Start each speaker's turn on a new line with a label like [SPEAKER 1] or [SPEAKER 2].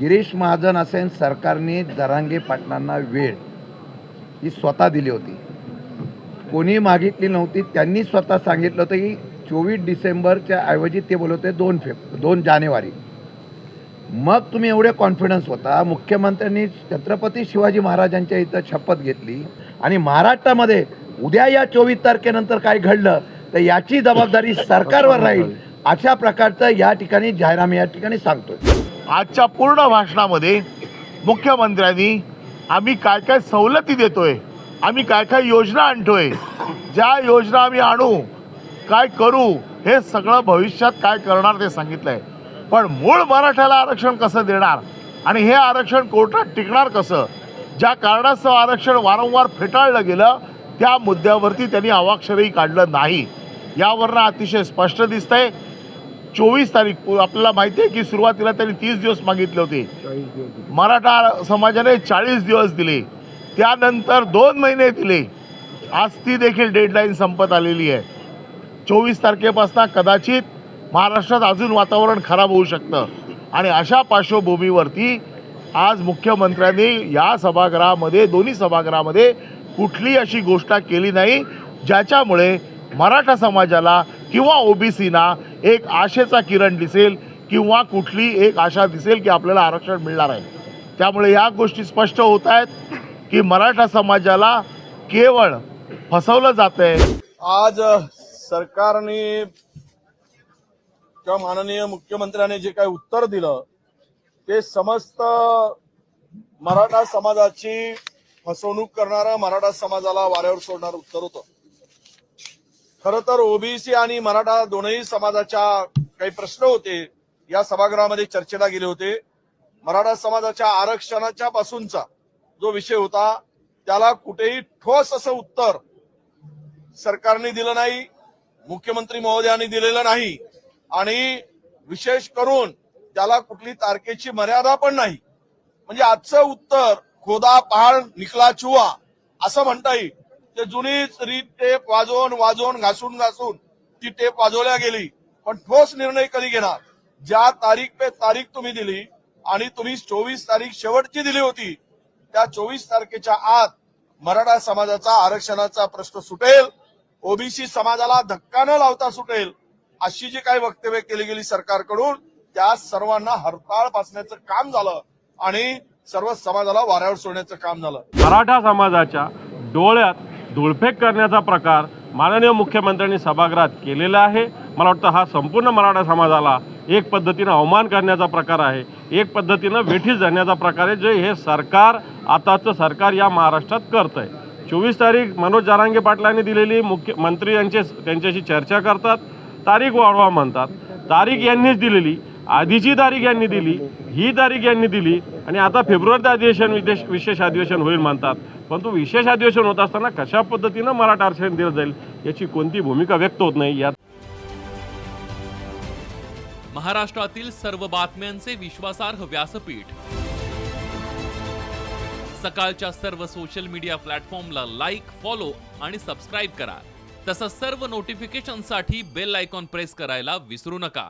[SPEAKER 1] गिरीश महाजन असेन सरकारने जरांगे पाटलांना वेळ. ही स्वतः दिली होती. कोणी मागितली नव्हती त्यांनी स्वतः सांगितलं होतं की चोवीस डिसेंबरच्या ऐवजी ते बोलत होते दोन फेब दोन जानेवारी. मग तुम्ही एवढे कॉन्फिडन्स होता मुख्यमंत्र्यांनी छत्रपती शिवाजी महाराजांच्या इथं शपथ घेतली आणि महाराष्ट्रामध्ये उद्या या चोवीस तारखेनंतर काय घडलं तर याची जबाबदारी सरकारवर राहील. अशा प्रकारचं या ठिकाणी जाहीरनामे या ठिकाणी सांगतोय.
[SPEAKER 2] आजच्या पूर्ण भाषणामध्ये मुख्यमंत्र्यांनी आम्ही काय काय सवलती देतोय आम्ही काय काय योजना आणतोय ज्या योजना आम्ही आणू काय करू हे सगळं भविष्यात काय करणार ते सांगितलंय. पण मूळ मराठ्याला आरक्षण कसं देणार आणि हे आरक्षण कोर्टात टिकणार कसं? ज्या कारणास्तव आरक्षण वारंवार फेटाळलं गेलं त्या मुद्द्यावरती त्यांनी अवाक्षरही काढलं नाही. यावरनं अतिशय स्पष्ट दिसतंय चोवीस तारीख आपल्याला माहिती आहे की सुरुवातीला त्यांनी तीस दिवस मागितले होते. मराठा समाजाने चाळीस दिवस दिले. त्यानंतर दोन महिने दिले. आज ती देखील डेडलाईन संपत आलेली आहे. चोवीस तारखेपासून कदाचित महाराष्ट्रात अजून वातावरण खराब होऊ शकतं. आणि अशा पार्श्वभूमीवरती आज मुख्यमंत्र्यांनी या सभागृहामध्ये दोन्ही सभागृहामध्ये कुठली अशी गोष्ट केली नाही ज्याच्यामुळे मराठा समाजाला किंवा ओबीसीना एक आशेचा किरण दिसेल किंवा कुठली एक आशा दिसेल की आपल्याला आरक्षण मिळणार आहे. त्यामुळे या गोष्टी स्पष्ट होत आहेत की मराठा समाजाला केवळ फसवलं जात आहे
[SPEAKER 3] आज सरकारने किंवा माननीय मुख्यमंत्र्यांनी जे काही उत्तर दिलं ते समस्त मराठा समाजाची फसवणूक करणारं मराठा समाजाला वाऱ्यावर सोडणारं उत्तर होतं. खर तर ओबीसी आणि मराठा दोनही समाजाच्या काही प्रश्न होते या सभागृहामध्ये चर्चेला गेले होते. मराठा समाजाच्या आरक्षणाच्या पासूनचा जो विषय होता त्याला कुठेही ठोस असं उत्तर सरकारने दिलं नाही मुख्यमंत्री महोदयांनी दिलेलं नाही. आणि विशेष करून त्याला कुठली तारखेची मर्यादा पण नाही. म्हणजे आजचं उत्तर खोदा पहाड निकला चुवा असं म्हणता येईल. ते जुनीच रीत टेप वाजवून वाजवून घासून घासून ती टेप वाजवल्या गेली. पण ठोस निर्णय कधी घेणार? ज्या तारीख पे तारीख तुम्ही दिली आणि तुम्ही चोवीस तारीख शेवटची दिली होती त्या चोवीस तारखेच्या आत मराठा समाजाचा आरक्षणाचा प्रश्न सुटेल. ओबीसी समाजाला धक्का न लावता सुटेल अशी जी काही वक्तव्य केली गेली सरकारकडून त्या सर्वांना हरताळ पासण्याचं काम झालं आणि सर्व समाजाला वाऱ्यावर सोडण्याचं काम झालं.
[SPEAKER 4] मराठा समाजाच्या डोळ्यात धुळफेक करण्याचा प्रकार माननीय मुख्यमंत्र्यांनी सभागृहात केलेला आहे. मला वाटतं हा संपूर्ण मराठा समाजाला एक पद्धतीनं अवमान करण्याचा प्रकार आहे. एक पद्धतीनं वेठीस धरण्याचा प्रकार आहे. जे हे सरकार आताचं सरकार या महाराष्ट्रात करत आहे चोवीस तारीख मनोज जारांगे पाटलांनी दिलेली मुख्यमंत्री यांचे त्यांच्याशी चर्चा करतात. तारीख वाढवा म्हणतात. तारीख यांनीच दिलेली. आधीची तारीख यांनी दिली. ही तारीख यांनी दिली. आणि आता फेब्रुवारीचं अधिवेशन विदेश विशेष अधिवेशन होईल म्हणतात. परंतु विशेष अधिवेशन होत असताना कशा पद्धतीनं मराठा आरक्षण दिलं जाईल याची कोणती भूमिका व्यक्त होत नाही यात
[SPEAKER 5] महाराष्ट्रातील सर्व बातम्यांचे विश्वासार्ह व्यासपीठ. सकाळच्या सर्व सोशल मीडिया प्लॅटफॉर्मला लाईक फॉलो आणि सबस्क्राईब करा. तसंच सर्व नोटिफिकेशनसाठी बेल आयकॉन प्रेस करायला विसरू नका.